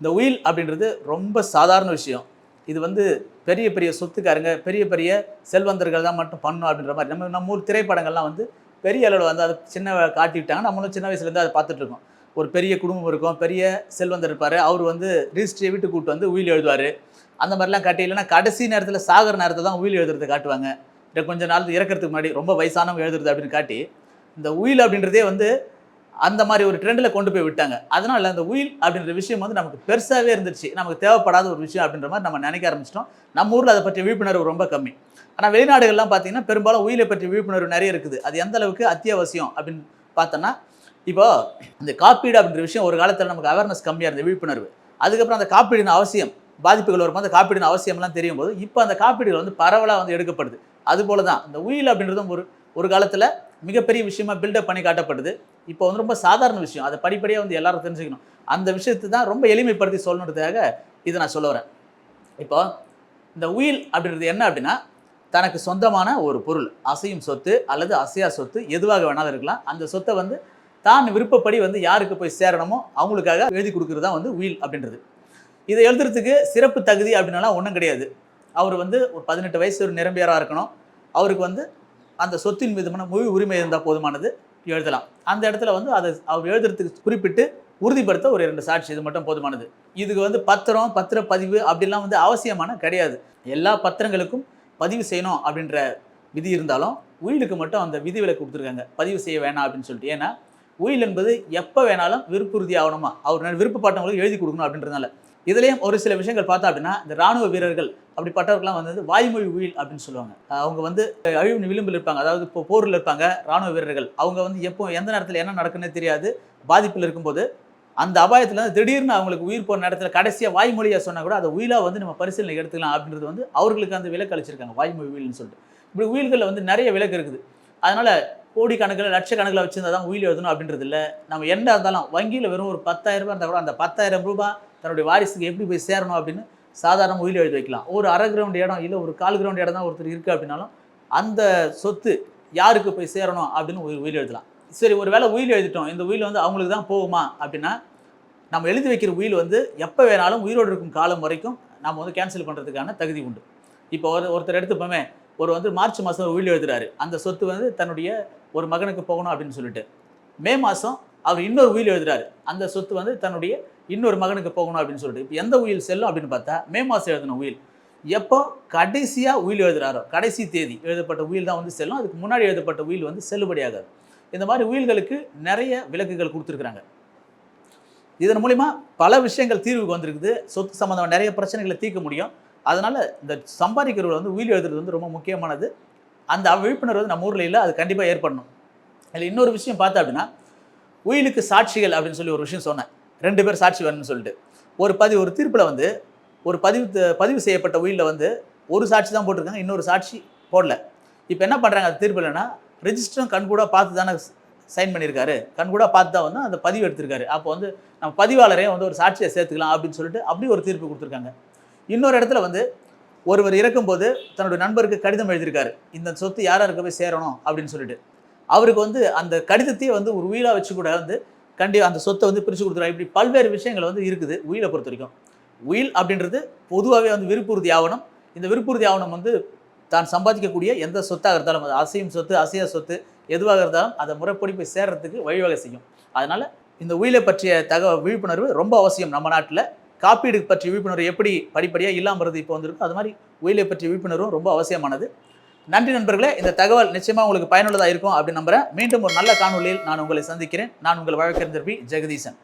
இந்த உயில் அப்படின்றது ரொம்ப சாதாரண விஷயம். இது வந்து பெரிய பெரிய சொத்துக்காரங்க பெரிய பெரிய செல்வந்தர்கள் தான் மட்டும் பண்ணணும் அப்படின்ற மாதிரி. நம்ம நம்ம ஊர் திரைப்படங்கள்லாம் வந்து பெரிய அளவில் வந்து அதை சின்ன காட்டி விட்டாங்க நம்மளும் சின்ன வயசுலேருந்து அதை பார்த்துட்ருக்கோம் ஒரு பெரிய குடும்பம் இருக்கும் பெரிய செல்வந்தர் இருப்பார் அவர் வந்து ரிஜிஸ்ட்ரியை வீட்டு கூப்பிட்டு வந்து உயில் எழுதுவார். அந்த மாதிரிலாம் காட்டி இல்லைன்னா கடைசி நேரத்தில் சாகிற நேரத்தில் தான் உயில் எழுதுறதை காட்டுவாங்க. இல்லை கொஞ்ச நாள் இறக்கிறதுக்கு முன்னாடி ரொம்ப வயசானவங்க எழுதுறது அப்படின்னு காட்டி இந்த உயில் அப்படின்றதே வந்து அந்த மாதிரி ஒரு ட்ரெண்டில் கொண்டு போய் விட்டாங்க. அதனால அந்த உயில் அப்படின்ற விஷயம் வந்து நமக்கு பெருசாகவே இருந்துச்சு நமக்கு தேவைப்படாத ஒரு விஷயம் அப்படின்ற மாதிரி நம்ம நினைக்க ஆரம்பிச்சிட்டோம். நம்ம ஊரில் அதை பற்றிய விழிப்புணர்வு ரொம்ப கம்மி. ஆனால் வெளிநாடுகள்லாம் பார்த்தீங்கன்னா பெரும்பாலும் உயிலை பற்றிய விழிப்புணர்வு நிறைய இருக்குது. அது எந்த அளவுக்கு அத்தியாவசியம் அப்படின்னு பார்த்தோன்னா இப்போ இந்த காப்பீடு அப்படின்ற விஷயம் ஒரு காலத்தில் நமக்கு அவேர்னஸ் கம்மியாக இருந்தது விழிப்புணர்வு. அதுக்கப்புறம் அந்த காப்பீடின் அவசியம் பாதிப்புகள் வரும்போது அந்த காப்பீடின் அவசியம்லாம் தெரியும் போது இப்போ அந்த காப்பீடுகள் வந்து பரவலாக வந்து எடுக்கப்படுது. அதுபோல தான் இந்த உயில் அப்படின்றதும் ஒரு ஒரு காலத்தில் மிகப்பெரிய விஷயமா பில்டப் பண்ணி காட்டப்படுது. இப்போ வந்து ரொம்ப சாதாரண விஷயம். அதை படிப்படியாக வந்து எல்லாரும் தெரிஞ்சுக்கணும். அந்த விஷயத்தை தான் ரொம்ப எளிமைப்படுத்தி சொல்லணுன்றதுக்காக இதை நான் சொல்ல வரேன். இப்போ இந்த உயில் அப்படின்றது என்ன அப்படின்னா தனக்கு சொந்தமான ஒரு பொருள் அசையும் சொத்து அல்லது அசையா சொத்து எதுவாக வேணாலும் இருக்கலாம். அந்த சொத்தை வந்து தான் விருப்பப்படி வந்து யாருக்கு போய் சேரணுமோ அவங்களுக்காக எழுதி கொடுக்குறது தான் வந்து உயில் அப்படின்றது. இதை எழுதுறதுக்கு சிறப்பு தகுதி அப்படின்னாலாம் ஒன்றும் கிடையாது. அவர் வந்து ஒரு பதினெட்டு வயசு ஒரு நிரம்பியராக இருக்கணும். அவருக்கு வந்து அந்த சொத்தின் மீதுமான முழு உரிமை இருந்தால் போதுமானது. எழுதலாம். அந்த இடத்துல வந்து அதை அவர் எழுதுறதுக்கு குறிப்பிட்டு உறுதிப்படுத்த ஒரு இரண்டு சாட்சி இது மட்டும் போதுமானது. இதுக்கு வந்து பத்திரம் பத்திரப்பதிவு அப்படிலாம் வந்து அவசியமான கிடையாது. எல்லா பத்திரங்களுக்கும் பதிவு செய்யணும் அப்படின்ற விதி இருந்தாலும் உயிலுக்கு மட்டும் அந்த விதி விலக்கு கொடுத்துருக்காங்க. பதிவு செய்ய வேணாம் அப்படின்னு சொல்லிட்டு. ஏன்னா உயில் என்பது எப்போ வேணாலும் விருப்புறுதி ஆகணுமா அவர் விருப்பப்பட்டவங்களுக்கு எழுதி கொடுக்கணும் அப்படின்றதுனால. இதுலேயும் ஒரு சில விஷயங்கள் பார்த்தா அப்படின்னா இந்த ராணுவ வீரர்கள் அப்படிப்பட்டவர்கள்லாம் வந்து வாய்மொழி உயில் அப்படின்னு சொல்லுவாங்க. அவங்க வந்து அழிவு விளிம்பில் இருப்பாங்க. அதாவது இப்போ போரில் இருப்பாங்க ராணுவ வீரர்கள். அவங்க வந்து எப்போ எந்த நேரத்தில் என்ன நடக்குன்னு தெரியாது. பாதிப்பில் இருக்கும்போது அந்த அபாயத்தில் வந்து திடீர்னு அவங்களுக்கு உயிர் போன நேரத்தில் கடைசியாக வாய்மொழியாக சொன்னால் கூட அதை உயிலாக வந்து நம்ம பரிசீலனை எடுத்துக்கலாம் அப்படின்றது வந்து அவர்களுக்கு அந்த விலக்கு அளிச்சிருக்காங்க. வாய்மொழி உயில்னு சொல்லிட்டு. இப்படி உயில்களில் வந்து நிறைய விலக்கு இருக்குது. அதனால் கோடிக்கணக்கில் லட்சக்கணக்கில் வச்சுருந்தா தான் உயிர் எழுதணும் அப்படின்றது இல்லை. நம்ம என்ன இருந்தாலும் வங்கியில் வெறும் ஒரு பத்தாயிரம் ரூபாய் இருந்தால் கூட அந்த பத்தாயிரம் ரூபாய் தன்னுடைய வாரிசுக்கு எப்படி போய் சேரணும் அப்படின்னு சாதாரண உயிர் எழுதி வைக்கலாம். ஒரு அரை கிரவுண்ட் இடம் இல்லை ஒரு கால் கிரவுண்ட் இடம் தான் ஒருத்தர் இருக்குது அப்படின்னாலும் அந்த சொத்து யாருக்கு போய் சேரணும் அப்படின்னு உயிர் எழுதலாம். சரி ஒரு வேளை உயில் எழுதிட்டோம். இந்த உயில் வந்து அவங்களுக்கு தான் போகுமா அப்படின்னா நம்ம எழுதி வைக்கிற உயில் வந்து எப்போ வேணாலும் உயிரோடு இருக்கும் காலம் வரைக்கும் நம்ம வந்து கேன்சல் பண்ணுறதுக்கான தகுதி உண்டு. இப்போ ஒரு ஒருத்தர் எடுத்துப்போமே ஒரு வந்து மார்ச் மாதம் ஒரு உயில் எழுதுறாரு. அந்த சொத்து வந்து தன்னுடைய ஒரு மகனுக்கு போகணும் அப்படின்னு சொல்லிட்டு. மே மாதம் அவர் இன்னொரு உயில் எழுதுறாரு. அந்த சொத்து வந்து தன்னுடைய இன்னொரு மகனுக்கு போகணும் அப்படின்னு சொல்லிட்டு. இப்போ எந்த உயில் செல்லும் அப்படின்னு பார்த்தா மே மாதம் எழுதின உயில். எப்போ கடைசியாக உயில் எழுதுறாரோ கடைசி தேதி எழுதப்பட்ட உயில் தான் வந்து செல்லும். அதுக்கு முன்னாடி எழுதப்பட்ட உயில் வந்து செல்லுபடியாகாது இந்த மாதிரி உயில்களுக்கு நிறைய விலக்குகள் கொடுத்துருக்குறாங்க. இதன் மூலிமா பல விஷயங்கள் தீர்வுக்கு வந்திருக்குது. சொத்து சம்மந்தமாக நிறைய பிரச்சனைகளை தீர்க்க முடியும். அதனால் இந்த சம்பாதிக்கிறவர்கள் வந்து உயிர் எழுதுறது வந்து ரொம்ப முக்கியமானது. அந்த விழிப்புணர்வு வந்து நம்ம ஊரில் இல்லை அது கண்டிப்பாக ஏற்படணும். அதில் இன்னொரு விஷயம் பார்த்தா அப்படின்னா உயிலுக்கு சாட்சிகள் அப்படின்னு சொல்லி ஒரு விஷயம் சொன்னேன். ரெண்டு பேர் சாட்சி வேணும்னு சொல்லிட்டு. ஒரு பதிவு ஒரு தீர்ப்பில் வந்து ஒரு பதிவு பதிவு செய்யப்பட்ட உயிலில் வந்து ஒரு சாட்சி தான் போட்டிருக்காங்க இன்னொரு சாட்சி போடல. இப்போ என்ன பண்ணுறாங்க அது தீர்ப்பில்னா ரெஜிஸ்டரும் கண்கூட பார்த்து தானே சைன் பண்ணியிருக்காரு. கண்கூட பார்த்து தான் வந்து அந்த பதிவு எடுத்திருக்காரு. அப்போ வந்து நம்ம பதிவாளரே வந்து ஒரு சாட்சியை சேர்த்துக்கலாம் அப்படின்னு சொல்லிட்டு அப்படி ஒரு தீர்ப்பு கொடுத்துருக்காங்க. இன்னொரு இடத்துல வந்து ஒருவர் இறக்கும்போது தன்னுடைய நண்பருக்கு கடிதம் எழுதியிருக்காரு. இந்த சொத்து யார் யாருக்கு போய் சேரணும் அப்படின்னு சொல்லிட்டு. அவருக்கு வந்து அந்த கடிதத்தையே வந்து ஒரு உயிலாக வச்சு கூட வந்து கண்டி அந்த சொத்தை வந்து பிரித்து கொடுத்துருவாங்க இப்படி பல்வேறு விஷயங்கள் வந்து இருக்குது உயிலை பொறுத்த வரைக்கும். உயில் அப்படின்றது பொதுவாகவே வந்து விருப்புறுதி ஆவணம். இந்த விருப்புறுதி ஆவணம் வந்து தான் சம்பாதிக்கக்கூடிய எந்த சொத்தாக இருந்தாலும் அது அசையும் சொத்து அசையா சொத்து எதுவாக இருந்தாலும் அதை முறைப்படி போய் சேர்றதுக்கு வழிவகை செய்யும். அதனால் இந்த உயிலை பற்றிய தக விழிப்புணர்வு ரொம்ப அவசியம் நம்ம நாட்டில். காப்பீடு பற்றிய விழிப்புணர்வு எப்படி படிப்படியாக இல்லாமல் வருது இப்போ வந்திருக்கும் அது மாதிரி உயிலை பற்றிய விழிப்புணர்வும் ரொம்ப அவசியமானது. நன்றி நண்பர்களே இந்த தகவல் நிச்சயமாக உங்களுக்கு பயனுள்ளதாக இருக்கும் அப்படின்னு நம்புகிறேன் மீண்டும் ஒரு நல்ல காணொலியில் நான் உங்களை சந்திக்கிறேன். நான் உங்கள் வழக்கறிஞர் பி. ஜெகதீசன்.